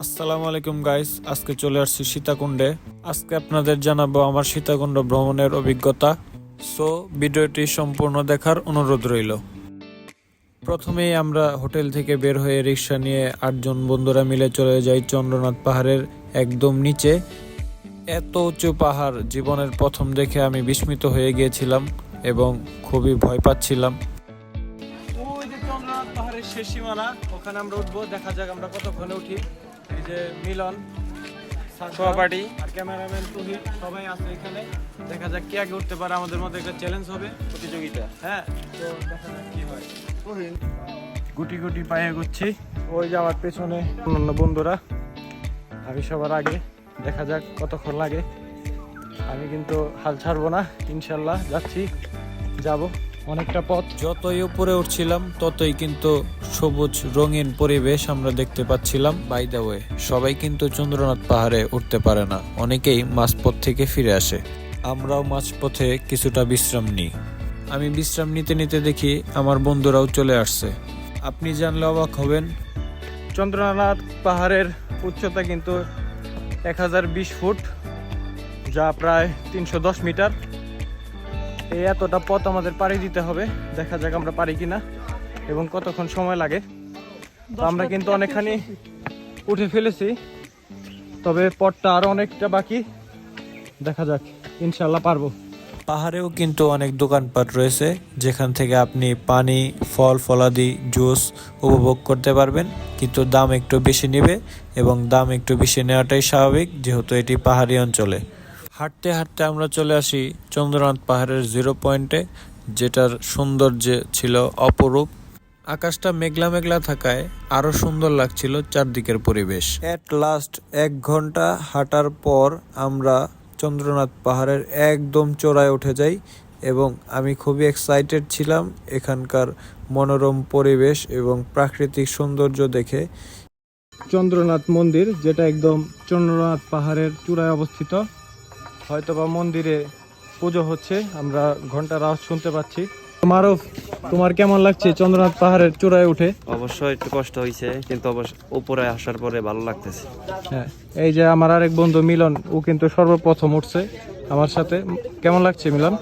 আসসালামু আলাইকুম গাইস আজকে চলে আসছি সীতাকুণ্ডে। আজকে আপনাদের জানাব আমার সীতাকুণ্ড ভ্রমণের অভিজ্ঞতা। সো ভিডিওটি সম্পূর্ণ দেখার অনুরোধ রইল। প্রথমেই আমরা হোটেল থেকে বের হয়ে রিক্সা নিয়ে আটজন বন্ধুরা মিলে চলে যাই চন্দ্রনাথ পাহাড়ের একদম নিচে। এত উঁচু পাহাড়, জীবনের প্রথম দেখে আমি বিস্মিত হয়ে গিয়েছিলাম এবং খুবই ভয় পাচ্ছিলাম। ওই যে চন্দ্রনাথ পাহাড়ের শেষ সীমানা, ওখানে আমরা উঠবো, দেখা যাক আমরা কতক্ষণে উঠি। এই যে মিলন সহপাঠী। আর ক্যামেরাম্যান তুহিন সবাই আছে এখানে। দেখা যাক কে আগে উঠতে পারে আমাদের মধ্যে একটা চ্যালেঞ্জ হবে। প্রতিযোগিতা। হ্যাঁ তো দেখা যাক কি হয়। গুটি গুটি পায়ে এগোচ্ছি। ওই যে আমার পেছনে অন্যান্য বন্ধুরা। আমি সবার আগে দেখা যাক কতক্ষণ লাগে। আমি কিন্তু হাল ছাড়বো না ইনশাল্লাহ যাচ্ছি যাব। অনেকটা পথ। যতই উপরে উঠছিলাম, ততই কিন্তু সবুজ রঙিন পরিবেশ আমরা দেখতে পাচ্ছিলাম। বাই দ্য ওয়ে সবাই কিন্তু চন্দ্রনাথ পাহাড়ে উঠতে পারে না। অনেকেই মাঝপথ থেকে ফিরে আসে। আমরাও মাঝপথে কিছুটা বিশ্রাম নিই। আমি বিশ্রাম নিতে নিতে দেখি আমার বন্ধুরাও চলে আসছে। আপনি জানলে অবাক হবেন, চন্দ্রনাথ পাহাড়ের উচ্চতা কিন্তু এক হাজার বিশ ফুট, যা প্রায় তিনশো দশ মিটার। এই এতটা পথ আমাদের পাড়ি দিতে হবে। দেখা যাক আমরা পারি কিনা এবং কতক্ষণ সময় লাগে। তো আমরা কিন্তু অনেকখানি উঠে ফেলেছি। তবে পথটা আরও অনেকটা বাকি। দেখা যাক ইনশাল্লাহ পারব। পাহাড়েও কিন্তু অনেক দোকানপাট রয়েছে যেখান থেকে আপনি পানি ফল ফলাদি জুস উপভোগ করতে পারবেন। কিন্তু দাম একটু বেশি নেবে এবং দাম একটু বেশি নেওয়াটাই স্বাভাবিক যেহেতু এটি পাহাড়ি অঞ্চলে। হাঁটতে হাঁটতে আমরা চলে আসি চন্দ্রনাথ পাহাড়ের জিরো পয়েন্টে যেটার সৌন্দর্য ছিল অপরূপ। আকাশটা মেঘলা মেঘলা থাকায় আরও সুন্দর লাগছিল চারদিকের পরিবেশ। এট লাস্ট এক ঘণ্টা হাঁটার পর আমরা চন্দ্রনাথ পাহাড়ের একদম চূড়ায় উঠে যাই এবং আমি খুবই এক্সাইটেড ছিলাম এখানকার মনোরম পরিবেশ এবং প্রাকৃতিক সৌন্দর্য দেখে। চন্দ্রনাথ মন্দির যেটা একদম চন্দ্রনাথ পাহাড়ের চূড়ায় অবস্থিত হয়তোবা মন্দিরে পুজো হচ্ছে আমরা ঘণ্টার আওয়াজ শুনতে পাচ্ছি। মারুফ তোমার কেমন লাগছে চন্দ্রনাথ পাহাড়ের চূড়ায় উঠে? অবশ্যই একটু কষ্ট হয়েছে কিন্তু অবশ্য উপরে আসার পরে ভালো লাগতেছে। হ্যাঁ এই যে আমার আরেক বন্ধু মিলন ও কিন্তু সর্বপ্রথম উঠছে আমার সাথে। কেমন লাগছে মিলন?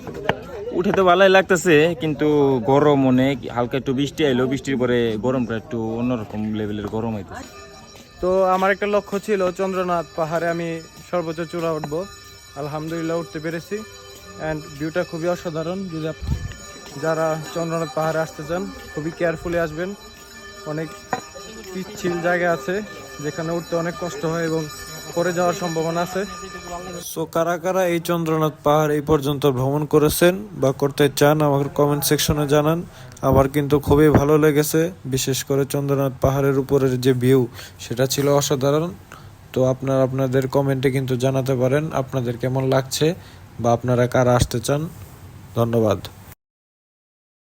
উঠে তো ভালোই লাগতেছে কিন্তু গরম অনেক হালকা একটু বৃষ্টি আইলো বৃষ্টির পরে গরমটা একটু অন্যরকম লেভেলের গরম হইতেছে। তো আমার একটা লক্ষ্য ছিল চন্দ্রনাথ পাহাড়ে আমি সর্বোচ্চ চূড়া উঠবো। আলহামদুলিল্লাহ, উঠতে পেরেছি। অ্যান্ড ভিউটা খুবই অসাধারণ। যদি যারা চন্দ্রনাথ পাহাড়ে আসতে চান, খুবই কেয়ারফুলি আসবেন। অনেক পিচ্ছিল জায়গা আছে, যেখানে উঠতে অনেক কষ্ট হয় এবং পরে যাওয়ার সম্ভাবনা আছে। সো কারা কারা এই চন্দ্রনাথ পাহাড় এই পর্যন্ত ভ্রমণ করেছেন বা করতে চান আমার কমেন্ট সেকশনে জানান। আমার কিন্তু খুবই ভালো লেগেছে, বিশেষ করে চন্দ্রনাথ পাহাড়ের উপরের যে ভিউ সেটা ছিল অসাধারণ। তো আপনারা আপনাদের কমেন্টে কিন্তু জানাতে পারেন আপনাদের কেমন লাগছে বা আপনারা কারা আসতে চান। ধন্যবাদ।